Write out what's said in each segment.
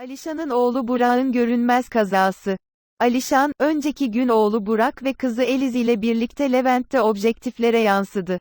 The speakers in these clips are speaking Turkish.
Alişan'ın oğlu Burak'ın görünmez kazası. Alişan, önceki gün oğlu Burak ve kızı Eliz ile birlikte Levent'te objektiflere yansıdı.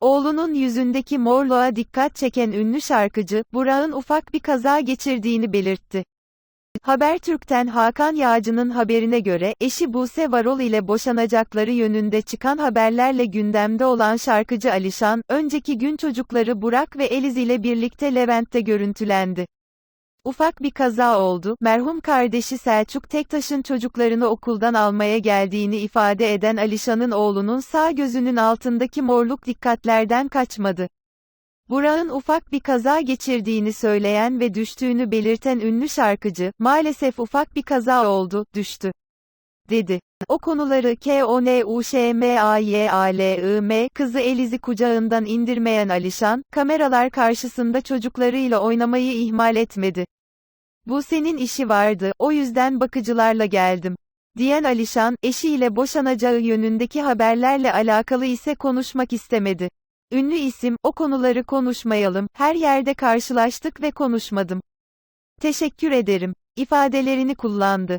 Oğlunun yüzündeki morluğa dikkat çeken ünlü şarkıcı, Burak'ın ufak bir kaza geçirdiğini belirtti. Habertürk'ten Hakan Yağcı'nın haberine göre, eşi Buse Varol ile boşanacakları yönünde çıkan haberlerle gündemde olan şarkıcı Alişan, önceki gün çocukları Burak ve Eliz ile birlikte Levent'te görüntülendi. Ufak bir kaza oldu, merhum kardeşi Selçuk Tektaş'ın çocuklarını okuldan almaya geldiğini ifade eden Alişan'ın oğlunun sağ gözünün altındaki morluk dikkatlerden kaçmadı. Burak'ın ufak bir kaza geçirdiğini söyleyen ve düştüğünü belirten ünlü şarkıcı, maalesef ufak bir kaza oldu, düştü. Dedi. O konuları K-O-N-U-Ş-M-A-Y-A-L-I-M, kızı Eliz'i kucağından indirmeyen Alişan, kameralar karşısında çocuklarıyla oynamayı ihmal etmedi. Bu senin işi vardı, o yüzden bakıcılarla geldim. Diyen Alişan, eşiyle boşanacağı yönündeki haberlerle alakalı ise konuşmak istemedi. Ünlü isim, o konuları konuşmayalım, her yerde karşılaştık ve konuşmadım. Teşekkür ederim, ifadelerini kullandı.